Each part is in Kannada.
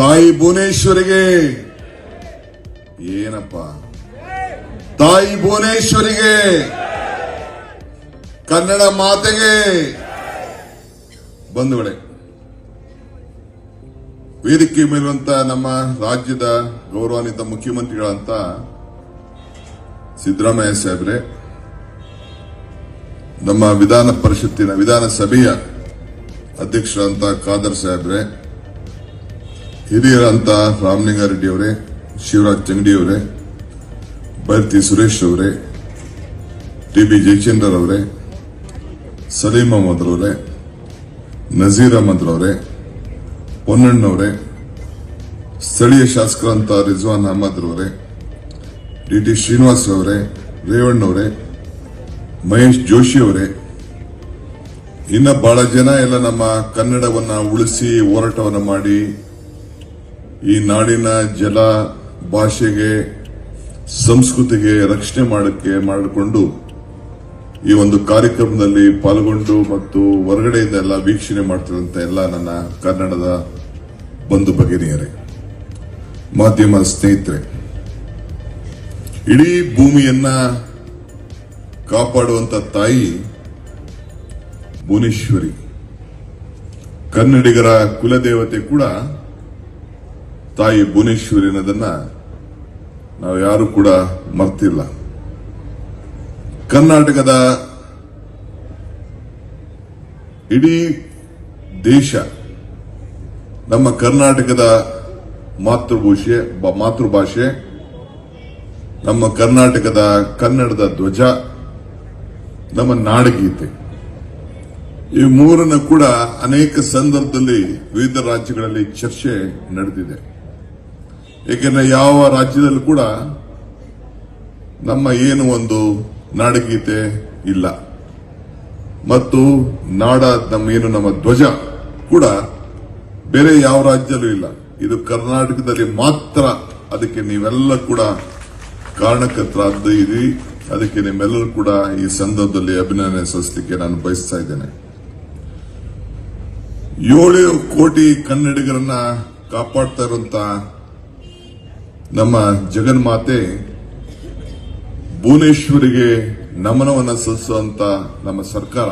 ತಾಯಿ ಭುವನೇಶ್ವರಿಗೆ. ಏನಪ್ಪ? ತಾಯಿ ಭುವನೇಶ್ವರಿಗೆ. ಕನ್ನಡ ಮಾತೆಗೆ. ಬಂಧುಗಳೇ ವೇದಿಕೆ ಮೇಲಿರುವಂತ ನಮ್ಮ ರಾಜ್ಯದ ಗೌರವಾನ್ವಿತ ಮುಖ್ಯಮಂತ್ರಿಗಳಂತ ಸಿದ್ದರಾಮಯ್ಯ ಸಾಹೇಬ್ರೆ, ನಮ್ಮ ವಿಧಾನ ಪರಿಷತ್ತಿನ ವಿಧಾನಸಭೆಯ ಅಧ್ಯಕ್ಷರಂತ ಖಾದರ್ ಸಾಹೇಬ್ರೆ ಹಿರಿಯರಂತ ರಾಮಲಿಂಗಾರೆಡ್ಡಿ ಅವರೇ, ಶಿವರಾಜ್ ಚಂಗಡಿ ಅವರೇ ಬೈರ್ತಿ ಸುರೇಶ್ ಅವರೇ ಟಿ ಬಿ ಜಯಚಂದ್ರ ಅವರೇ ಸಲೀಂ ಅಹಮದ್ ಅವರೇ, ನಜೀರ್ ಅಹಮದ್ ಅವರೇ ಪೊನ್ನಣ್ಣವರೇ ಸ್ಥಳೀಯ ಶಾಸಕರಂತ ರಿಜ್ವಾನ್ ಅಹಮದ್ ಅವರೇ ಡಿ ಟಿ ಶ್ರೀನಿವಾಸ್ ಅವರೇ ರೇವಣ್ಣವರೇ ಮಹೇಶ್ ಜೋಶಿ ಅವರೇ. ಇನ್ನ ಬಹಳ ಜನ ಎಲ್ಲ ನಮ್ಮ ಕನ್ನಡವನ್ನ ಉಳಿಸಿ ಹೋರಾಟವನ್ನು ಮಾಡಿ ಈ ನಾಡಿನ ಜಲ ಭಾಷೆಗೆ, ಸಂಸ್ಕೃತಿಗೆ ರಕ್ಷಣೆ ಮಾಡಕ್ಕೆ ಮಾಡಿಕೊಂಡು ಈ ಒಂದು ಕಾರ್ಯಕ್ರಮದಲ್ಲಿ ಪಾಲ್ಗೊಂಡು ಮತ್ತು ಹೊರಗಡೆಯಿಂದ ಎಲ್ಲ ವೀಕ್ಷಣೆ ಮಾಡ್ತಿರುವಂತ ಎಲ್ಲ ನನ್ನ ಕನ್ನಡದ ಬಂಧು ಭಗಿನಿಯರೇ, ಮಾಧ್ಯಮ ಸ್ನೇಹಿತರೆ, ಇಡೀ ಭೂಮಿಯನ್ನ ಕಾಪಾಡುವಂತ ತಾಯಿ ಭುವನೇಶ್ವರಿ, ಕನ್ನಡಿಗರ ಕುಲದೇವತೆ ಕೂಡ ತಾಯಿ ಭುವನೇಶ್ವರಿ ಅನ್ನೋದನ್ನ ನಾವು ಯಾರು ಕೂಡ ಮರ್ತಿಲ್ಲ. ಕರ್ನಾಟಕದ ಇಡೀ ದೇಶ ನಮ್ಮ ಕರ್ನಾಟಕದ ಮಾತೃಭೂಷೆ ಮಾತೃಭಾಷೆ, ನಮ್ಮ ಕರ್ನಾಟಕದ ಕನ್ನಡದ ಧ್ವಜ, ನಮ್ಮ ನಾಡಗೀತೆ. ಈ ಮೂರನ್ನು ಕೂಡ ಅನೇಕ ಸಂದರ್ಭದಲ್ಲಿ ವಿವಿಧ ರಾಜ್ಯಗಳಲ್ಲಿ ಚರ್ಚೆ ನಡೆದಿದೆ. ಏಕೆಂದ್ರೆ ಯಾವ ರಾಜ್ಯದಲ್ಲೂ ಕೂಡ ನಮ್ಮ ಏನು ಒಂದು ನಾಡಗೀತೆ ಇಲ್ಲ. ಮತ್ತು ನಾಡ ನಮ್ಮ ಏನು ನಮ್ಮ ಧ್ವಜ ಕೂಡ ಬೇರೆ ಯಾವ ರಾಜ್ಯದಲ್ಲೂ ಇಲ್ಲ. ಇದು ಕರ್ನಾಟಕದಲ್ಲಿ ಮಾತ್ರ ಅದಕ್ಕೆ ನೀವೆಲ್ಲ ಕೂಡ ಕಾರಣಕರ್ತರಾದ್ದು ಇರಿ. ಅದಕ್ಕೆ ನಿಮ್ಮೆಲ್ಲರೂ ಕೂಡ ಈ ಸಂದರ್ಭದಲ್ಲಿ ಅಭಿನಂದನೆ ಸಲ್ಲಿಸಲಿಕ್ಕೆ ನಾನು ಬಯಸ್ತಾ ಇದ್ದೇನೆ. ಏಳು ಕೋಟಿ ಕನ್ನಡಿಗರನ್ನ ಕಾಪಾಡ್ತಾ ಇರುವಂತ ನಮ್ಮ ಜಗನ್ಮಾತೆ ಭುವನೇಶ್ವರಿಗೆ ನಮನವನ್ನು ಸಲ್ಲಿಸುವಂತ ನಮ್ಮ ಸರ್ಕಾರ.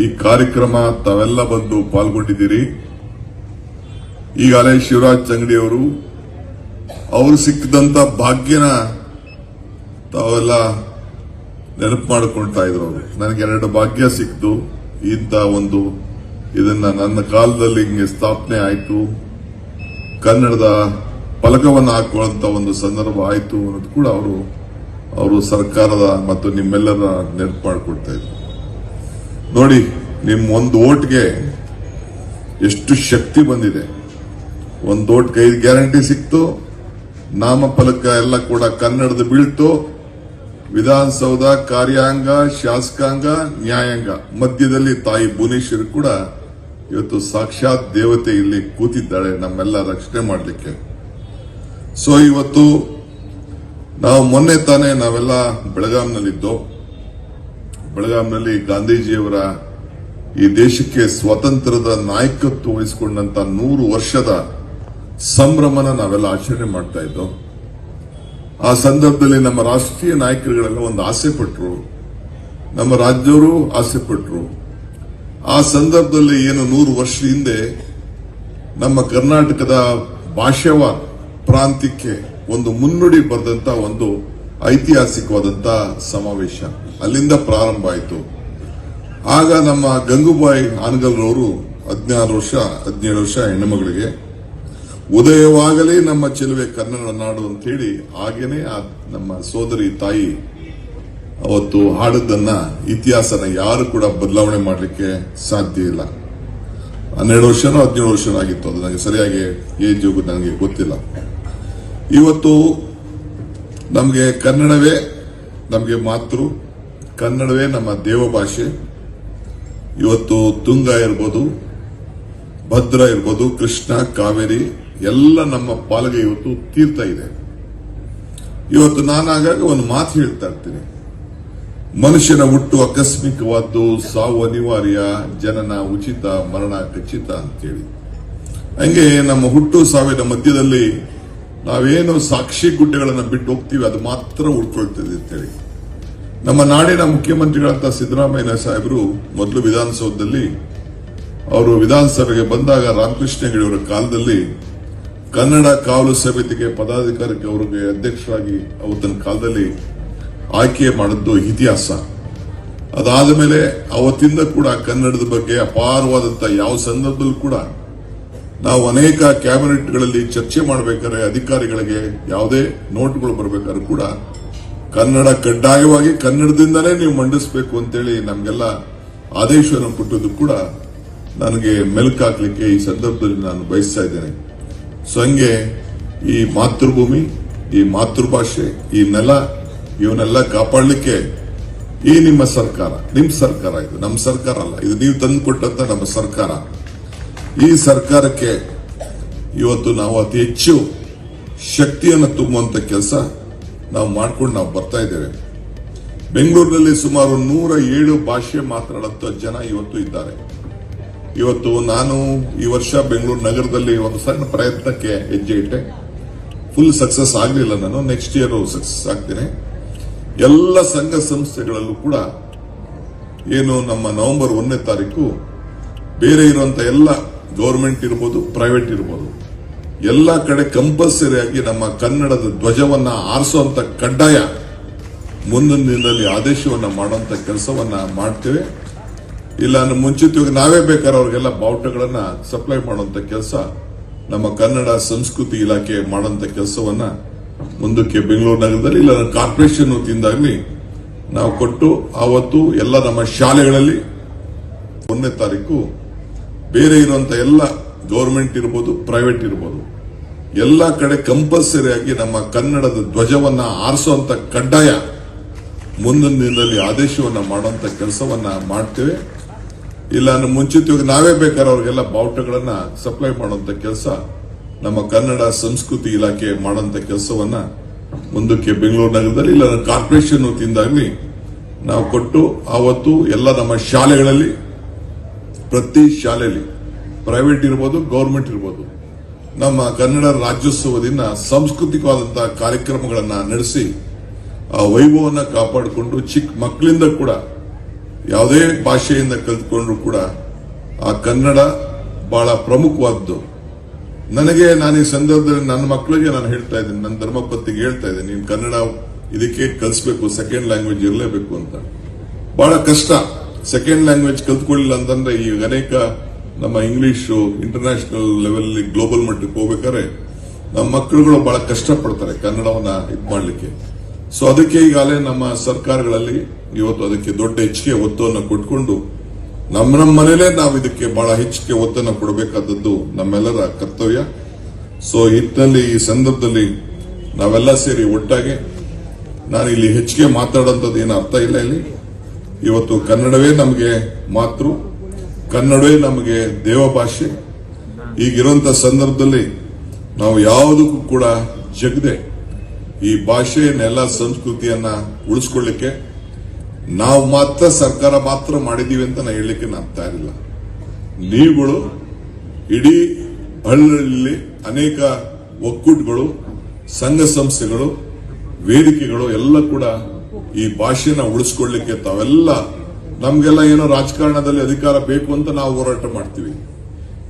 ಈ ಕಾರ್ಯಕ್ರಮ ತಾವೆಲ್ಲ ಬಂದು ಪಾಲ್ಗೊಂಡಿದ್ದೀರಿ. ಈಗಾಗಲೇ ಶಿವರಾಜ್ ಚಂಗಡಿ ಅವರು ಅವರು ಸಿಕ್ಕಿದಂತ ಭಾಗ್ಯನ ತಾವೆಲ್ಲ ನೆನಪು ಮಾಡಿಕೊಳ್ತಾ ಇದ್ರು ಅವರು. ನನಗೆ ಎರಡು ಭಾಗ್ಯ ಸಿಕ್ತು ಇಂತ ಒಂದು ಇದನ್ನ ನನ್ನ ಕಾಲದಲ್ಲಿ ಹಿಂಗೆ ಸ್ಥಾಪನೆ ಆಯಿತು. ಕನ್ನಡದ ಫಲಕವನ್ನು ಹಾಕುವಂತ ಒಂದು ಸಂದರ್ಭ ಆಯಿತು ಅನ್ನೋದು ಕೂಡ ಅವರು ಅವರು ಸರ್ಕಾರದ ಮತ್ತು ನಿಮ್ಮೆಲ್ಲರ ನೆನಪು ಮಾಡಿಕೊಡ್ತಾ ಇದ್ರು. ನೋಡಿ, ನಿಮ್ ಒಂದು ಓಟ್ಗೆ ಎಷ್ಟು ಶಕ್ತಿ ಬಂದಿದೆ. ಒಂದು ಓಟ್ ಕೈ ಗ್ಯಾರಂಟಿ ಸಿಕ್ತು, ನಾಮಫಲಕ ಎಲ್ಲ ಕೂಡ ಕನ್ನಡದ ಬೀಳ್ತು, ವಿಧಾನಸೌಧ, ಕಾರ್ಯಾಂಗ, ಶಾಸಕಾಂಗ, ನ್ಯಾಯಾಂಗ, ಮಧ್ಯದಲ್ಲಿ ತಾಯಿ ಭುವನೇಶ್ವರಿ ಕೂಡ ಇವತ್ತು ಸಾಕ್ಷಾತ್ ದೇವತೆ ಇಲ್ಲಿ ಕೂತಿದ್ದಾಳೆ, ನಮ್ಮೆಲ್ಲ ರಕ್ಷಣೆ ಮಾಡಲಿಕ್ಕೆ. ಸೊ ಇವತ್ತು ನಾವು ಮೊನ್ನೆ ತಾನೇ ನಾವೆಲ್ಲ ಬೆಳಗಾಂನಲ್ಲಿದ್ದೋ, ಬೆಳಗಾಂನಲ್ಲಿ ಗಾಂಧೀಜಿಯವರ ಈ ದೇಶಕ್ಕೆ ಸ್ವಾತಂತ್ರ್ಯದ ನಾಯಕತ್ವ ವಹಿಸಿಕೊಂಡಂತ ನೂರು ವರ್ಷದ ಸಂಭ್ರಮನ ನಾವೆಲ್ಲ ಆಚರಣೆ ಮಾಡ್ತಾ ಇದ್ದೋ, ಆ ಸಂದರ್ಭದಲ್ಲಿ ನಮ್ಮ ರಾಷ್ಟ್ರೀಯ ನಾಯಕರುಗಳೆಲ್ಲ ಒಂದು ಆಸೆ ಪಟ್ಟರು ನಮ್ಮ ರಾಜ್ಯವರು ಆಸೆ ಪಟ್ಟರು ಆ ಸಂದರ್ಭದಲ್ಲಿ ಏನು ನೂರು ವರ್ಷ ಹಿಂದೆ ನಮ್ಮ ಕರ್ನಾಟಕದ ಭಾಷಾವ ಪ್ರಾಂತ್ಯಕ್ಕೆ ಒಂದು ಮುನ್ನುಡಿ ಬರೆದಂತ ಒಂದು ಐತಿಹಾಸಿಕವಾದಂತ ಸಮಾವೇಶ. ಅಲ್ಲಿಂದ ಪ್ರಾರಂಭ ಆಯಿತು. ಆಗ ನಮ್ಮ ಗಂಗೂಬಾಯಿ ಆನಗಲ್ರವರು ಹದಿನಾರು ವರ್ಷ, ಹದಿನೇಳು ವರ್ಷ ಹೆಣ್ಣುಮಗಳಿಗೆ, ಉದಯವಾಗಲೇ ನಮ್ಮ ಚೆಲುವೆ ಕನ್ನಡ ನಾಡು ಅಂತ ಹೇಳಿ ಹಾಗೇನೆ ಆ ನಮ್ಮ ಸೋದರಿ ತಾಯಿ ಅವತ್ತು ಹಾಡದನ್ನ ಇತಿಹಾಸನ ಯಾರು ಕೂಡ ಬದಲಾವಣೆ ಮಾಡಲಿಕ್ಕೆ ಸಾಧ್ಯ ಇಲ್ಲ. ಹನ್ನೆರಡು ವರ್ಷನೋ ಹದಿನೇಳು ವರ್ಷನೋ ಆಗಿತ್ತು. ಅದು ನನಗೆ ಸರಿಯಾಗಿ ಏಜ್ ನನಗೆ ಗೊತ್ತಿಲ್ಲ. ಇವತ್ತು ನಮಗೆ ಕನ್ನಡವೇ ನಮಗೆ ಮಾತೃ, ಕನ್ನಡವೇ ನಮ್ಮ ದೇವ ಭಾಷೆ. ಇವತ್ತು ತುಂಗ ಇರ್ಬೋದು, ಭದ್ರ ಇರ್ಬೋದು, ಕೃಷ್ಣ, ಕಾವೇರಿ ಎಲ್ಲ ನಮ್ಮ ಪಾಲಿಗೆ ಇವತ್ತು ತೀರ್ಥ ಇದೆ. ಇವತ್ತು ನಾನು ಆಗಾಗ ಒಂದು ಮಾತು ಹೇಳ್ತಾ ಇರ್ತೀನಿ. ಮನುಷ್ಯನ ಹುಟ್ಟು ಆಕಸ್ಮಿಕವಾದ್ದು ಸಾವು ಅನಿವಾರ್ಯ, ಜನನ ಉಚಿತ, ಮರಣ ಖಚಿತ ಅಂತೇಳಿ. ಹಂಗೆ ನಮ್ಮ ಹುಟ್ಟು ಸಾವಿನ ಮಧ್ಯದಲ್ಲಿ ನಾವೇನು ಸಾಕ್ಷಿ ಗುಡ್ಡೆಗಳನ್ನು ಬಿಟ್ಟು ಹೋಗ್ತೀವಿ, ಅದು ಮಾತ್ರ ಉಳ್ಕೊಳ್ತದೆ ಅಂತೇಳಿ. ನಮ್ಮ ನಾಡಿನ ಮುಖ್ಯಮಂತ್ರಿಗಳಂತ ಸಿದ್ದರಾಮಯ್ಯ ಸಾಹೇಬರು ಮೊದಲು ವಿಧಾನಸೌಧದಲ್ಲಿ, ಅವರು ವಿಧಾನಸಭೆಗೆ ಬಂದಾಗ ರಾಮಕೃಷ್ಣ ಅವರ ಕಾಲದಲ್ಲಿ ಕನ್ನಡ ಕಾವಲು ಸಮಿತಿಗೆ ಪದಾಧಿಕಾರಕ್ಕೆ ಅವರಿಗೆ ಅಧ್ಯಕ್ಷರಾಗಿ ಅವತ್ತಿನ ಕಾಲದಲ್ಲಿ ಆಯ್ಕೆ ಮಾಡಿದ್ದು ಇತಿಹಾಸ. ಅದಾದ ಮೇಲೆ ಅವತ್ತಿಂದ ಕೂಡ ಕನ್ನಡದ ಬಗ್ಗೆ ಅಪಾರವಾದಂತಹ ಯಾವ ಸಂದರ್ಭದಲ್ಲೂ ಕೂಡ ನಾವು ಅನೇಕ ಕ್ಯಾಬಿನೆಟ್ಗಳಲ್ಲಿ ಚರ್ಚೆ ಮಾಡಬೇಕಾದ್ರೆ ಅಧಿಕಾರಿಗಳಿಗೆ ಯಾವುದೇ ನೋಟ್ಗಳು ಬರಬೇಕಾದ್ರೂ ಕೂಡ ಕನ್ನಡ ಕಡ್ಡಾಯವಾಗಿ ಕನ್ನಡದಿಂದಲೇ ನೀವು ಮಂಡಿಸಬೇಕು ಅಂತೇಳಿ ನಮಗೆಲ್ಲ ಆದೇಶವನ್ನು ಕೊಟ್ಟದ್ದು ಕೂಡ ನನಗೆ ಮೆಲುಕಾಕ್ಲಿಕ್ಕೆ ಈ ಸಂದರ್ಭದಲ್ಲಿ ನಾನು ಬಯಸ್ತಾ ಇದ್ದೇನೆ. ಸೊ ಹಂಗೆ ಈ ಮಾತೃಭೂಮಿ, ಈ ಮಾತೃಭಾಷೆ, ಈ ನೆಲ, ಇವನ್ನೆಲ್ಲ ಕಾಪಾಡಲಿಕ್ಕೆ ಈ ನಿಮ್ಮ ಸರ್ಕಾರ ನಿಮ್ಮ ಸರ್ಕಾರ ಇದು. ನಮ್ಮ ಸರ್ಕಾರ ಅಲ್ಲ. ಇದು ನೀವು ತಂದು ಕೊಟ್ಟಂತ ನಮ್ಮ ಸರ್ಕಾರ. ಈ ಸರ್ಕಾರಕ್ಕೆ ಇವತ್ತು ನಾವು ಅತಿ ಹೆಚ್ಚು ಶಕ್ತಿಯನ್ನು ತುಂಬುವಂತ ಕೆಲಸ ನಾವು ಮಾಡ್ಕೊಂಡು ನಾವು ಬರ್ತಾ ಇದ್ದೇವೆ. ಬೆಂಗಳೂರಿನಲ್ಲಿ ಸುಮಾರು ನೂರ ಏಳು ಭಾಷೆ ಮಾತನಾಡುತ್ತ ಜನ ಇವತ್ತು ಇದ್ದಾರೆ. ಇವತ್ತು ನಾನು ಈ ವರ್ಷ ಬೆಂಗಳೂರು ನಗರದಲ್ಲಿ ಒಂದು ಸಣ್ಣ ಪ್ರಯತ್ನಕ್ಕೆ ಹೆಜ್ಜೆ ಇಟ್ಟೆ. ಫುಲ್ ಸಕ್ಸಸ್ ಆಗಲಿಲ್ಲ ನಾನು ನೆಕ್ಸ್ಟ್ ಇಯರ್ ಸಕ್ಸಸ್ ಆಗ್ತೇನೆ. ಎಲ್ಲ ಸಂಘ ಸಂಸ್ಥೆಗಳಲ್ಲೂ ಕೂಡ ಏನು ನಮ್ಮ ನವೆಂಬರ್ ಒಂದನೇ ತಾರೀಕು ಬೇರೆ ಇರುವಂತ ಎಲ್ಲ ಗೌರ್ಮೆಂಟ್ ಇರ್ಬೋದು ಪ್ರೈವೇಟ್ ಇರ್ಬೋದು. ಎಲ್ಲ ಕಡೆ ಕಂಪಲ್ಸರಿ ಆಗಿ ನಮ್ಮ ಕನ್ನಡದ ಧ್ವಜವನ್ನ ಆರಿಸುವಂತ ಕಡ್ಡಾಯ ಮುಂದಿನ ದಿನದಲ್ಲಿ ಆದೇಶವನ್ನ ಮಾಡುವಂತ ಕೆಲಸವನ್ನ ಮಾಡ್ತೇವೆ. ಇಲ್ಲ ಮುಂಚಿತವಾಗಿ ನಾವೇ ಬೇಕಾದ್ರೆ ಅವ್ರಿಗೆಲ್ಲ ಬಾವುಟಗಳನ್ನ ಸಪ್ಲೈ ಮಾಡುವಂತ ಕೆಲಸ ನಮ್ಮ ಕನ್ನಡ ಸಂಸ್ಕೃತಿ ಇಲಾಖೆ ಮಾಡುವಂತ ಕೆಲಸವನ್ನ ಮುಂದಕ್ಕೆ ಬೆಂಗಳೂರು ನಗರದಲ್ಲಿ ಇಲ್ಲ ಕಾರ್ಪೊರೇಷನ್ ತಿಂದಾಗ್ಲಿ ನಾವು ಕೊಟ್ಟು, ಆವತ್ತು ಎಲ್ಲ ನಮ್ಮ ಶಾಲೆಗಳಲ್ಲಿ ಒಂದನೇ ತಾರೀಕು ಬೇರೆ ಇರುವಂತ ಎಲ್ಲ ಗೌರ್ಮೆಂಟ್ ಇರ್ಬೋದು ಪ್ರೈವೇಟ್ ಇರ್ಬೋದು, ಎಲ್ಲ ಕಡೆ ಕಂಪಲ್ಸರಿ ಆಗಿ ನಮ್ಮ ಕನ್ನಡದ ಧ್ವಜವನ್ನ ಆರಿಸುವಂತ ಕಡ್ಡಾಯ ಮುಂದಿನ ದಿನದಲ್ಲಿ ಆದೇಶವನ್ನ ಮಾಡುವಂತ ಕೆಲಸವನ್ನ ಮಾಡ್ತೇವೆ. ಇಲ್ಲ ಮುಂಚಿತವಾಗಿ ನಾವೇ ಬೇಕಾದ್ರೆ ಅವ್ರಿಗೆಲ್ಲ ಬಾವುಟಗಳನ್ನ ಸಪ್ಲೈ ಮಾಡುವಂತ ಕೆಲಸ ನಮ್ಮ ಕನ್ನಡ ಸಂಸ್ಕೃತಿ ಇಲಾಖೆ ಮಾಡುವಂತ ಕೆಲಸವನ್ನ ಮುಂದಕ್ಕೆ ಬೆಂಗಳೂರು ನಗರದಲ್ಲಿ ಇಲ್ಲ ಕಾರ್ಪೊರೇಷನ್ ವತಿಯಿಂದಾಗ್ಲಿ ನಾವು ಕೊಟ್ಟು, ಆವತ್ತು ಎಲ್ಲ ನಮ್ಮ ಶಾಲೆಗಳಲ್ಲಿ ಪ್ರತಿ ಶಾಲೆಯಲ್ಲಿ ಪ್ರೈವೇಟ್ ಇರ್ಬೋದು ಗೌರ್ಮೆಂಟ್ ಇರ್ಬೋದು, ನಮ್ಮ ಕನ್ನಡ ರಾಜ್ಯೋತ್ಸವದಿಂದ ಸಾಂಸ್ಕೃತಿಕವಾದಂತಹ ಕಾರ್ಯಕ್ರಮಗಳನ್ನು ನಡೆಸಿ, ಆ ವೈಭವವನ್ನು ಕಾಪಾಡಿಕೊಂಡು ಚಿಕ್ಕ ಮಕ್ಕಳಿಂದ ಕೂಡ, ಯಾವುದೇ ಭಾಷೆಯಿಂದ ಕಲಿತ್ಕೊಂಡ್ರು ಕೂಡ ಆ ಕನ್ನಡ ಬಹಳ ಪ್ರಮುಖವಾದ್ದು. ನನಗೆ ನಾನು ಈ ಸಂದರ್ಭದಲ್ಲಿ ನನ್ನ ಮಕ್ಕಳಿಗೆ ನಾನು ಹೇಳ್ತಾ ಇದ್ದೀನಿ, ನನ್ನ ಧರ್ಮಪತ್ತಿಗೆ ಹೇಳ್ತಾ ಇದ್ದೀನಿ, ನೀನು ಕನ್ನಡ ಇದಕ್ಕೆ ಕಲಿಸ್ಬೇಕು ಸೆಕೆಂಡ್ ಲ್ಯಾಂಗ್ವೇಜ್ ಇರಲೇಬೇಕು ಅಂತ. ಬಹಳ ಕಷ್ಟ. ಸೆಕೆಂಡ್ ಲ್ಯಾಂಗ್ವೇಜ್ ಕಲ್ತ್ಕೊಳ್ಳಿಲ್ಲ ಅಂತಂದ್ರೆ ಈ ಅನೇಕ ನಮ್ಮ ಇಂಗ್ಲಿಷ್ ಇಂಟರ್ನ್ಯಾಷನಲ್ ಲೆವೆಲ್ ಗ್ಲೋಬಲ್ ಮಟ್ಟಕ್ಕೆ ಹೋಗ್ಬೇಕಾದ್ರೆ ನಮ್ಮ ಮಕ್ಕಳುಗಳು ಬಹಳ ಕಷ್ಟ ಪಡ್ತಾರೆ ಕನ್ನಡವನ್ನ ಇದು ಮಾಡಲಿಕ್ಕೆ. ಸೊ ಅದಕ್ಕೆ ಈಗಾಗಲೇ ನಮ್ಮ ಸರ್ಕಾರಗಳಲ್ಲಿ ಇವತ್ತು ಅದಕ್ಕೆ ದೊಡ್ಡ ಹೆಚ್ಚಿಗೆ ಒತ್ತನ್ನು ಕೊಟ್ಕೊಂಡು ನಮ್ಮ ನಮ್ಮ ಮನೆಯಲ್ಲೇ ನಾವು ಇದಕ್ಕೆ ಬಹಳ ಹೆಚ್ಚಿಗೆ ಒತ್ತನ್ನು ಕೊಡಬೇಕಾದದ್ದು ನಮ್ಮೆಲ್ಲರ ಕರ್ತವ್ಯ. ಸೊ ಇಟ್ಟಲ್ಲಿ ಈ ಸಂದರ್ಭದಲ್ಲಿ ನಾವೆಲ್ಲ ಸೇರಿ ಒಟ್ಟಾಗಿ ನಾನು ಇಲ್ಲಿ ಹೆಚ್ಚಿಗೆ ಮಾತಾಡೋಂಥದ್ದು ಏನು ಅರ್ಥ ಇಲ್ಲ ಇಲ್ಲಿ. ಇವತ್ತು ಕನ್ನಡವೇ ನಮಗೆ ಮಾತೃ, ಕನ್ನಡವೇ ನಮಗೆ ದೇವ ಭಾಷೆ ಈಗಿರುವಂತ ಸಂದರ್ಭದಲ್ಲಿ ನಾವು ಯಾವುದಕ್ಕೂ ಕೂಡ ಜಗದೆ ಈ ಭಾಷೆಯನ್ನೆಲ್ಲ ನೆಲ ಸಂಸ್ಕೃತಿಯನ್ನ ಉಳಿಸ್ಕೊಳ್ಳಿಕ್ಕೆ ನಾವು ಮಾತ್ರ ಸರ್ಕಾರ ಮಾತ್ರ ಮಾಡಿದೀವಿ ಅಂತ ನಾ ಹೇಳಲಿಕ್ಕೆ ನಾನು ತಯಾರಿಲ್ಲ ನೀವುಗಳು ಇಡೀ ಹಳ್ಳಿಯಲ್ಲಿ ಅನೇಕ ಒಕ್ಕೂಟಗಳು, ಸಂಘ ಸಂಸ್ಥೆಗಳು, ವೇದಿಕೆಗಳು ಎಲ್ಲ ಕೂಡ ಈ ಭಾಷೆನ ಉಳಿಸ್ಕೊಳ್ಳಿಕ್ಕೆ ತಾವೆಲ್ಲ ನಮ್ಗೆಲ್ಲ ಏನೋ ರಾಜಕಾರಣದಲ್ಲಿ ಅಧಿಕಾರ ಬೇಕು ಅಂತ ನಾವು ಹೋರಾಟ ಮಾಡ್ತೀವಿ.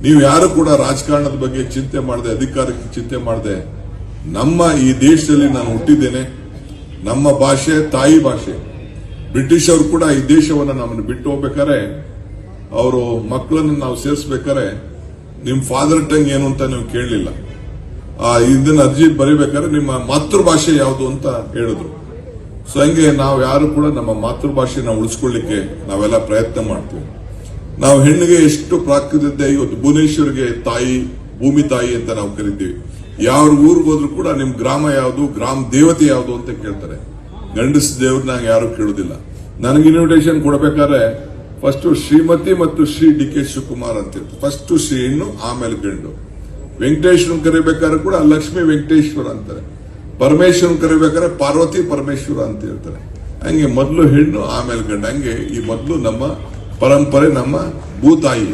ನೀವು ಯಾರು ಕೂಡ ರಾಜಕಾರಣದ ಬಗ್ಗೆ ಚಿಂತೆ ಮಾಡದೆ, ಅಧಿಕಾರಕ್ಕೆ ಚಿಂತೆ ಮಾಡದೆ, ನಮ್ಮ ಈ ದೇಶದಲ್ಲಿ ನಾನು ಹುಟ್ಟಿದ್ದೇನೆ. ನಮ್ಮ ಭಾಷೆ ತಾಯಿ ಭಾಷೆ. ಬ್ರಿಟಿಷ್ ಅವರು ಕೂಡ ಈ ದೇಶವನ್ನು ನಮ್ಮನ್ನು ಬಿಟ್ಟು ಹೋಗ್ಬೇಕಾರೆ ಅವರು ಮಕ್ಕಳನ್ನು ನಾವು ಸೇರಿಸ್ಬೇಕಾದ್ರೆ, ನಿಮ್ ಫಾದರ್ ಟಂಗ್ ಏನು ಅಂತ ನೀವು ಕೇಳಲಿಲ್ಲ. ಆ, ಇದನ್ನ ಅರ್ಜಿ ಬರೀಬೇಕಾದ್ರೆ ನಿಮ್ಮ ಮಾತೃಭಾಷೆ ಯಾವುದು ಅಂತ ಹೇಳಿದ್ರು. ಸೊ ಹಂಗೆ ನಾವು ಯಾರು ಕೂಡ ನಮ್ಮ ಮಾತೃಭಾಷೆನ ಉಳಿಸ್ಕೊಳ್ಳಿಕ್ಕೆ ನಾವೆಲ್ಲ ಪ್ರಯತ್ನ ಮಾಡ್ತೀವಿ. ನಾವು ಹೆಣ್ಣಿಗೆ ಎಷ್ಟು ಪ್ರಾಕೃತಿದ್ದೆ ಇವತ್ತು ಭುವನೇಶ್ವರ್ಗೆ ತಾಯಿ, ಭೂಮಿ ತಾಯಿ ಅಂತ ನಾವು ಕರಿತೀವಿ. ಯಾವ ಊರಿಗೆ ಹೋದ್ರು ಕೂಡ ನಿಮ್ ಗ್ರಾಮ ಯಾವುದು, ಗ್ರಾಮ ದೇವತೆ ಯಾವುದು ಅಂತ ಕೇಳ್ತಾರೆ. ಗಂಡಸ ದೇವ್ರನ್ನ ಯಾರು ಕೇಳುದಿಲ್ಲ. ನನಗೆ ಇನ್ವಿಟೇಷನ್ ಕೊಡಬೇಕಾದ್ರೆ ಫಸ್ಟ್ ಶ್ರೀಮತಿ ಮತ್ತು ಶ್ರೀ ಡಿ ಕೆ ಶಿವಕುಮಾರ್ ಅಂತ ಫಸ್ಟ್ ಶ್ರೀ ಹೆಣ್ಣು, ಆಮೇಲೆ ಗಂಡು. ವೆಂಕಟೇಶ್ವರನ್ ಕರಿಬೇಕಾದ್ರೆ ಕೂಡ ಲಕ್ಷ್ಮೀ ವೆಂಕಟೇಶ್ವರ ಅಂತಾರೆ. ಪರಮೇಶ್ವರನ್ ಕರಿಬೇಕಾದ್ರೆ ಪಾರ್ವತಿ ಪರಮೇಶ್ವರ ಅಂತ ಹೇಳ್ತಾರೆ. ಹಂಗೆ ಮೊದಲು ಹೆಣ್ಣು, ಆಮೇಲೆ ಗಂಡ. ಹಂಗೆ ಈ ಮೊದಲು ನಮ್ಮ ಪರಂಪರೆ, ನಮ್ಮ ಭೂತಾಯಿ.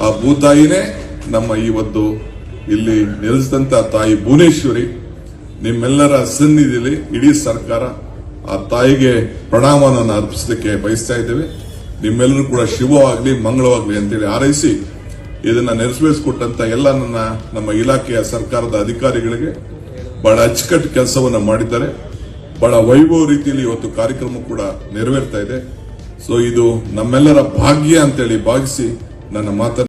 ಆ ಭೂತಾಯಿನೇ ನಮ್ಮ ಒಂದು ಇಲ್ಲಿ ನೆಲೆಸಿದಂತ ತಾಯಿ ಭುವನೇಶ್ವರಿ. ನಿಮ್ಮೆಲ್ಲರ ಸನ್ನಿಧಿಯಲ್ಲಿ ಇಡೀ ಸರ್ಕಾರ ಆ ತಾಯಿಗೆ ಪ್ರಣಾಮವನ್ನು ಅರ್ಪಿಸಲಿಕ್ಕೆ ಬಯಸ್ತಾ ಇದ್ದೇವೆ. ನಿಮ್ಮೆಲ್ಲರೂ ಕೂಡ ಶುಭವಾಗ್ಲಿ, ಮಂಗಳವಾಗ್ಲಿ ಅಂತೇಳಿ ಹಾರೈಸಿ ಇದನ್ನ ನೆರವೇರಿಸಿಕೊಟ್ಟಂತ ಎಲ್ಲ ನನ್ನ, ನಮ್ಮ ಇಲಾಖೆಯ ಸರ್ಕಾರದ ಅಧಿಕಾರಿಗಳಿಗೆ ಬಹಳ ಅಚ್ಚುಕಟ್ಟು ಕೆಲಸವನ್ನ ಮಾಡಿದ್ದಾರೆ. ಬಹಳ ವೈಭವ ರೀತಿಯಲ್ಲಿ ಇವತ್ತು ಕಾರ್ಯಕ್ರಮ ಕೂಡ ನೆರವೇರ್ತಾ ಇದೆ. ಸೊ ಇದು ನಮ್ಮೆಲ್ಲರ ಭಾಗ್ಯ ಅಂತೇಳಿ ಭಾಗಿಸಿ ನನ್ನ ಮಾತನ್ನು